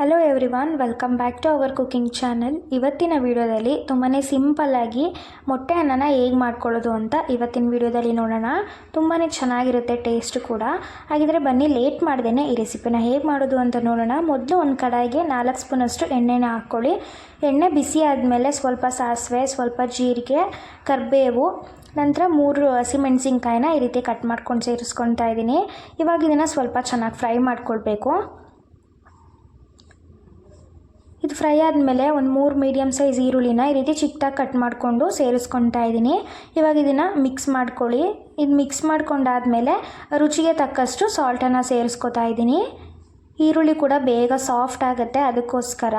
Hello everyone welcome back to our cooking channel ಇವತ್ತಿನ ವಿಡಿಯೋದಲ್ಲಿ ತುಂಬಾ ಸಿಂಪಲ್ಲಾಗಿ ಮೊಟ್ಟೆ ಅನ್ನನ ಹೇಗೆ ಮಾಡ್ಕೊಳ್ಳೋದು ಅಂತ ಇವತ್ತಿನ ವಿಡಿಯೋದಲ್ಲಿ ನೋಡೋಣ. ತುಂಬಾ ಚೆನ್ನಾಗಿರುತ್ತೆ ಟೇಸ್ಟ್ ಕೂಡ. ಹಾಗಿದ್ರೆ ಬನ್ನಿ ಲೇಟ್ ಮಾಡ್ದೇನೆ ಈ ರೆಸಿಪಿನ ಹೇಗೆ ಮಾಡೋದು ಅಂತ ನೋಡೋಣ. ಮೊದಲು ಒಂದು ಕಡಾಯಿಗೆ ನಾಲ್ಕು ಸ್ಪೂನಷ್ಟು ಎಣ್ಣೆನ ಹಾಕ್ಕೊಳ್ಳಿ. ಎಣ್ಣೆ ಬಿಸಿ ಆದಮೇಲೆ ಸ್ವಲ್ಪ ಸಾಸಿವೆ, ಸ್ವಲ್ಪ ಜೀರಿಗೆ, ಕರಿಬೇವು, ನಂತರ ಮೂರು ಹಸಿಮೆಣಸಿನ್ಕಾಯಿನ ಈ ರೀತಿ ಕಟ್ ಮಾಡ್ಕೊಂಡು ಸೇರಿಸ್ಕೊತಾ ಇದ್ದೀನಿ. ಇವಾಗ ಇದನ್ನು ಸ್ವಲ್ಪ ಚೆನ್ನಾಗಿ ಫ್ರೈ ಮಾಡ್ಕೊಳ್ಬೇಕು. ಫ್ರೈ ಆದಮೇಲೆ ಒಂದು ಮೂರು ಮೀಡಿಯಮ್ ಸೈಜ್ ಈರುಳ್ಳಿನ ಈ ರೀತಿ ಚಿಕ್ಕದಾಗಿ ಕಟ್ ಮಾಡಿಕೊಂಡು ಸೇರಿಸ್ಕೊತಾ ಇದ್ದೀನಿ. ಇವಾಗ ಇದನ್ನು ಮಿಕ್ಸ್ ಮಾಡ್ಕೊಳ್ಳಿ. ಇದು ಮಿಕ್ಸ್ ಮಾಡ್ಕೊಂಡಾದಮೇಲೆ ರುಚಿಗೆ ತಕ್ಕಷ್ಟು ಸಾಲ್ಟನ್ನು ಸೇರಿಸ್ಕೊತಾ ಇದ್ದೀನಿ. ಈರುಳ್ಳಿ ಕೂಡ ಬೇಗ ಸಾಫ್ಟ್ ಆಗುತ್ತೆ ಅದಕ್ಕೋಸ್ಕರ.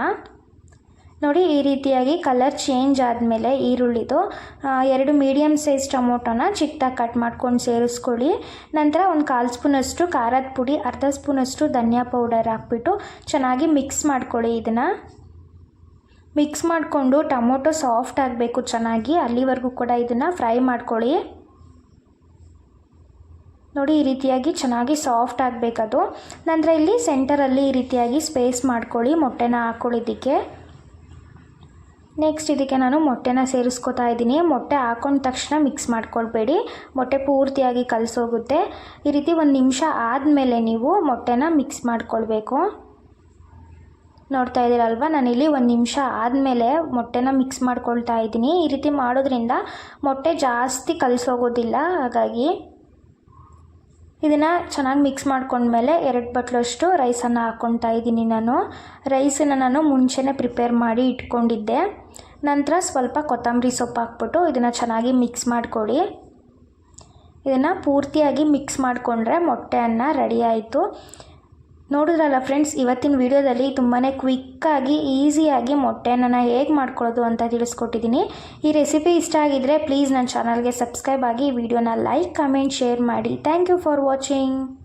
ನೋಡಿ, ಈ ರೀತಿಯಾಗಿ ಕಲರ್ ಚೇಂಜ್ ಆದಮೇಲೆ ಈರುಳ್ಳಿದು ಎರಡು ಮೀಡಿಯಮ್ ಸೈಜ್ ಟೊಮೊಟೊನ ಚಿಕ್ಕದಾಗಿ ಕಟ್ ಮಾಡ್ಕೊಂಡು ಸೇರಿಸ್ಕೊಳ್ಳಿ. ನಂತರ ಒಂದು ಕಾಲು ಸ್ಪೂನಷ್ಟು ಖಾರದ ಪುಡಿ, ಅರ್ಧ ಸ್ಪೂನಷ್ಟು ಧನಿಯಾ ಪೌಡರ್ ಹಾಕ್ಬಿಟ್ಟು ಚೆನ್ನಾಗಿ ಮಿಕ್ಸ್ ಮಾಡ್ಕೊಳ್ಳಿ ಇದನ್ನು. ಮಿಕ್ಸ್ ಮಾಡಿಕೊಂಡು ಟೊಮೊಟೊ ಸಾಫ್ಟ್ ಆಗಬೇಕು ಚೆನ್ನಾಗಿ. ಅಲ್ಲಿವರೆಗೂ ಕೂಡ ಇದನ್ನು ಫ್ರೈ ಮಾಡ್ಕೊಳ್ಳಿ. ನೋಡಿ, ಈ ರೀತಿಯಾಗಿ ಚೆನ್ನಾಗಿ ಸಾಫ್ಟ್ ಆಗಬೇಕದು. ನಂತರ ಇಲ್ಲಿ ಸೆಂಟರಲ್ಲಿ ಈ ರೀತಿಯಾಗಿ ಸ್ಪೇಸ್ ಮಾಡ್ಕೊಳ್ಳಿ, ಮೊಟ್ಟೆನ ಹಾಕ್ಕೊಳ್ಳಿದ್ದಕ್ಕೆ ನೆಕ್ಸ್ಟ್ ಇದಕ್ಕೆ ನಾನು ಮೊಟ್ಟೆನ ಸೇರಿಸ್ಕೊತಾ ಇದ್ದೀನಿ. ಮೊಟ್ಟೆ ಹಾಕೊಂಡ ತಕ್ಷಣ ಮಿಕ್ಸ್ ಮಾಡ್ಕೊಳ್ಬೇಡಿ. ಮೊಟ್ಟೆ ಪೂರ್ತಿಯಾಗಿ ಕಲಸೋಗುತ್ತೆ. ಈ ರೀತಿ ಒಂದು ನಿಮಿಷ ಆದಮೇಲೆ ನೀವು ಮೊಟ್ಟೆನ ಮಿಕ್ಸ್ ಮಾಡ್ಕೊಳ್ಬೇಕು. ನೋಡ್ತಾ ಇದ್ದೀರಲ್ವ? ನಾನಿಲ್ಲಿ ಒಂದು ನಿಮಿಷ ಆದಮೇಲೆ ಮೊಟ್ಟೆನ ಮಿಕ್ಸ್ ಮಾಡ್ಕೊಳ್ತಾ ಇದ್ದೀನಿ. ಈ ರೀತಿ ಮಾಡೋದ್ರಿಂದ ಮೊಟ್ಟೆ ಜಾಸ್ತಿ ಕಲಸೋಗೋದಿಲ್ಲ. ಹಾಗಾಗಿ ಇದನ್ನು ಚೆನ್ನಾಗಿ ಮಿಕ್ಸ್ ಮಾಡ್ಕೊಂಡ್ಮೇಲೆ ಎರಡು ಬಟ್ಲಷ್ಟು ರೈಸನ್ನು ಹಾಕ್ಕೊತಾ ಇದ್ದೀನಿ ನಾನು. ರೈಸನ್ನು ನಾನು ಮುಂಚೆನೇ ಪ್ರಿಪೇರ್ ಮಾಡಿ ಇಟ್ಕೊಂಡಿದ್ದೆ. ನಂತರ ಸ್ವಲ್ಪ ಕೊತ್ತಂಬರಿ ಸೊಪ್ಪು ಹಾಕ್ಬಿಟ್ಟು ಇದನ್ನು ಚೆನ್ನಾಗಿ ಮಿಕ್ಸ್ ಮಾಡಿಕೊಡಿ ಇದನ್ನು ಪೂರ್ತಿಯಾಗಿ ಮಿಕ್ಸ್ ಮಾಡಿಕೊಂಡ್ರೆ ಮೊಟ್ಟೆ ಅನ್ನ ರೆಡಿ ಆಯಿತು. ನೋಡಿದ್ರಲ್ಲ ಫ್ರೆಂಡ್ಸ್ ಇವತ್ತಿನ ವಿಡಿಯೋದಲ್ಲಿ ತುಂಬಾ ಕ್ವಿಕ್ಕಾಗಿ ಈಸಿಯಾಗಿ ಮೊಟ್ಟೆನ ಹೇಗೆ ಮಾಡ್ಕೊಳ್ಳೋದು ಅಂತ ತಿಳಿಸ್ಕೊಟ್ಟಿದ್ದೀನಿ ಈ ರೆಸಿಪಿ ಇಷ್ಟ ಆಗಿದ್ದರೆ ಪ್ಲೀಸ್ ನನ್ನ ಚಾನಲ್ಗೆ ಸಬ್ಸ್ಕ್ರೈಬ್ ಆಗಿ ವಿಡಿಯೋನ ಲೈಕ್ ಕಮೆಂಟ್ ಶೇರ್ ಮಾಡಿ. Thank you for watching